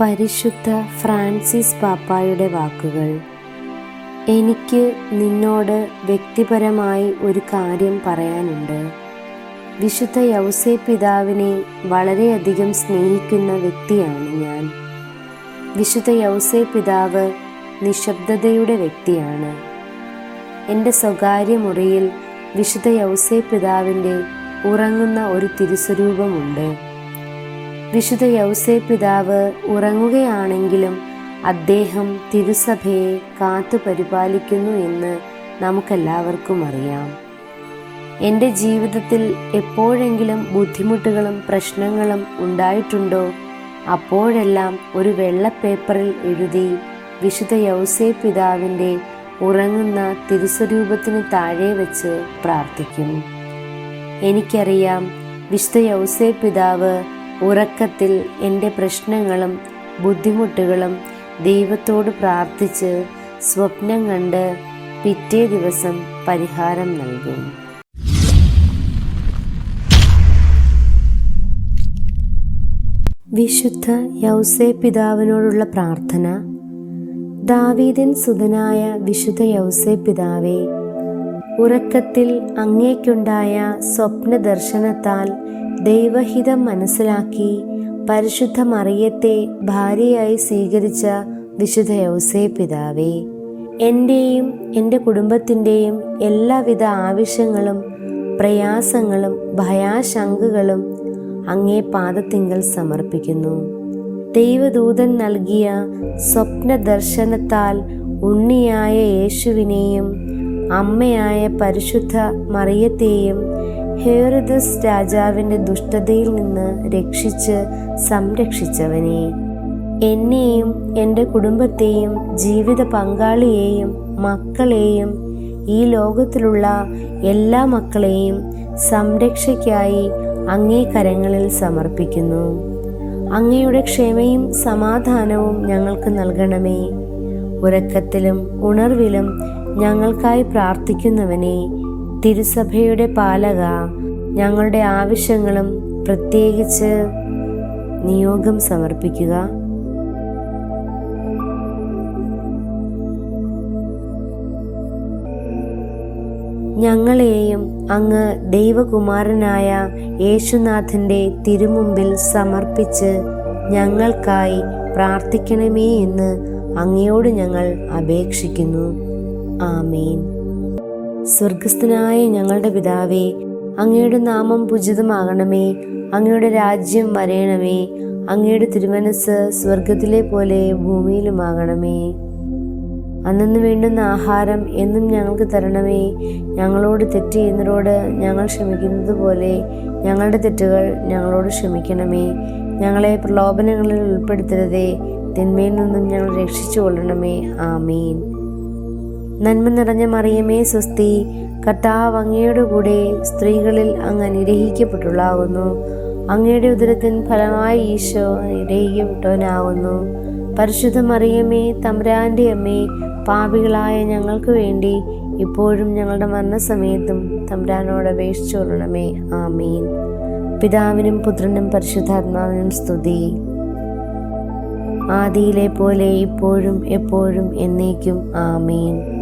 പരിശുദ്ധ ഫ്രാൻസിസ് പാപ്പായുടെ വാക്കുകൾ. എനിക്ക് നിന്നോട് വ്യക്തിപരമായി ഒരു കാര്യം പറയാനുണ്ട്. വിശുദ്ധ യൗസേ പിതാവിനെ വളരെയധികം സ്നേഹിക്കുന്ന വ്യക്തിയാണ് ഞാൻ. വിശുദ്ധ യൗസേ പിതാവ് നിശബ്ദതയുടെ വ്യക്തിയാണ്. എന്റെ സ്വകാര്യ മുറിയിൽ വിശുദ്ധ യൗസേ പിതാവിന്റെ ഉറങ്ങുന്ന ഒരു തിരുസ്വരൂപമുണ്ട്. വിശുദ്ധ യൗസേ പിതാവ് ഉറങ്ങുകയാണെങ്കിലും അദ്ദേഹം തിരുസഭയെ കാത്തു പരിപാലിക്കുന്നു എന്ന് നമുക്കെല്ലാവർക്കും അറിയാം. എന്റെ ജീവിതത്തിൽ എപ്പോഴെങ്കിലും ബുദ്ധിമുട്ടുകളും പ്രശ്നങ്ങളും ഉണ്ടായിട്ടുണ്ടോ? അപ്പോഴെല്ലാം ഒരു വെള്ള പേപ്പറിൽ എഴുതി വിശുദ്ധ യൗസേ പിതാവിന്റെ ഉറങ്ങുന്ന തിരുസ്വരൂപത്തിന് താഴെ വെച്ച് പ്രാർത്ഥിക്കും. എനിക്കറിയാം വിശുദ്ധ യൗസേ പിതാവ് ഉറക്കത്തിൽ എന്റെ പ്രശ്നങ്ങളും ബുദ്ധിമുട്ടുകളും ദൈവത്തോട് പ്രാർത്ഥിച്ച് സ്വപ്നം കണ്ട് പിറ്റേ ദിവസം പരിഹാരം നൽകും. വിശുദ്ധ യൗസേ പിതാവിനോടുള്ള പ്രാർത്ഥന. ദാവീദൻ സുതനായ വിശുദ്ധ യൗസേ പിതാവേ ഉറക്കത്തിൽ അങ്ങേക്കുണ്ടായ സ്വപ്ന ദർശനത്താൽ ദൈവഹിതം മനസ്സിലാക്കി പരിശുദ്ധ മറിയത്തെ ഭാര്യയായി സ്വീകരിച്ച വിശുദ്ധ യൗസേ പിതാവേ എന്റെയും എന്റെ കുടുംബത്തിന്റെയും എല്ലാവിധ ആവശ്യങ്ങളും പ്രയാസങ്ങളും ഭയാശങ്കകളും അങ്ങേ പാദത്തിങ്കൽ സമർപ്പിക്കുന്നു. ദൈവദൂതൻ നൽകിയ സ്വപ്ന ദർശനത്താൽ ഉണ്ണിയായ യേശുവിനെയും അമ്മയായ പരിശുദ്ധ മറിയത്തെയും ഹേറിദസ് രാജാവിന്റെ ദുഷ്ടതയിൽ നിന്ന് രക്ഷിച്ച് സംരക്ഷിച്ചവനെ. എന്നെയും എന്റെ കുടുംബത്തെയും ജീവിത പങ്കാളിയെയും മക്കളെയും ഈ ലോകത്തിലുള്ള എല്ലാ മക്കളെയും സംരക്ഷയ്ക്കായി അങ്ങേ കരങ്ങളിൽ സമർപ്പിക്കുന്നു. അങ്ങയുടെ ക്ഷമയും സമാധാനവും ഞങ്ങൾക്ക് നൽകണമേ. ഉറക്കത്തിലും ഉണർവിലും ഞങ്ങൾക്കായി പ്രാർത്ഥിക്കുന്നവനെ തിരുസഭയുടെ പാലക ഞങ്ങളുടെ ആവശ്യങ്ങളും പ്രത്യേകിച്ച് നിയോഗം സമർപ്പിക്കുക. ഞങ്ങളെയും അങ്ങ് ദൈവകുമാരനായ യേശുനാഥന്റെ തിരുമുമ്പിൽ സമർപ്പിച്ച് ഞങ്ങൾക്കായി പ്രാർത്ഥിക്കണമേ എന്ന് അങ്ങയോട് ഞങ്ങൾ അപേക്ഷിക്കുന്നു. ആമേൻ. സ്വർഗസ്ഥനായ ഞങ്ങളുടെ പിതാവേ അങ്ങയുടെ നാമം പൂജിതമാകണമേ അങ്ങയുടെ രാജ്യം വരയണമേ അങ്ങയുടെ തിരുമനസ് സ്വർഗത്തിലെ പോലെ ഭൂമിയിലുമാകണമേ. അന്നു വേണ്ടുന്ന ആഹാരം എന്നും ഞങ്ങൾക്ക് തരണമേ ഞങ്ങളോട് തെറ്റ് ചെയ്യുന്നവരോട് ഞങ്ങൾ ക്ഷമിക്കുന്നത് പോലെ ഞങ്ങളുടെ തെറ്റുകൾ ഞങ്ങളോട് ക്ഷമിക്കണമേ. ഞങ്ങളെ പ്രലോഭനങ്ങളിൽ ഉൾപ്പെടുത്തരുതേ തിന്മയിൽ നിന്നും ഞങ്ങൾ രക്ഷിച്ചു കൊള്ളണമേ ആമീൻ. നന്മ നിറഞ്ഞ മറിയമേ സ്വസ്തി. കർത്താവ് അങ്ങയുടെ കൂടെ സ്ത്രീകളിൽ അങ്ങ് അനുഗ്രഹിക്കപ്പെട്ടുള്ളാകുന്നു അങ്ങയുടെ ഉദരത്തിൻ ഫലമായി ഈശോ അനുഗ്രഹിക്കപ്പെട്ടവനാകുന്നു. പരിശുദ്ധ മറിയമേ തമ്പ്രാന്റെ അമ്മേ പാപികളായ ഞങ്ങൾക്ക് വേണ്ടി ഇപ്പോഴും ഞങ്ങളുടെ മരണസമയത്തും തമ്പ്രാനോട് അപേക്ഷിച്ചു കൊള്ളണമേ. ആമീൻ. പിതാവിനും പുത്രനും പരിശുദ്ധാത്മാവിനും സ്തുതി. ആദിയിലെ പോലെ ഇപ്പോഴും എപ്പോഴും എന്നേക്കും ആമീൻ.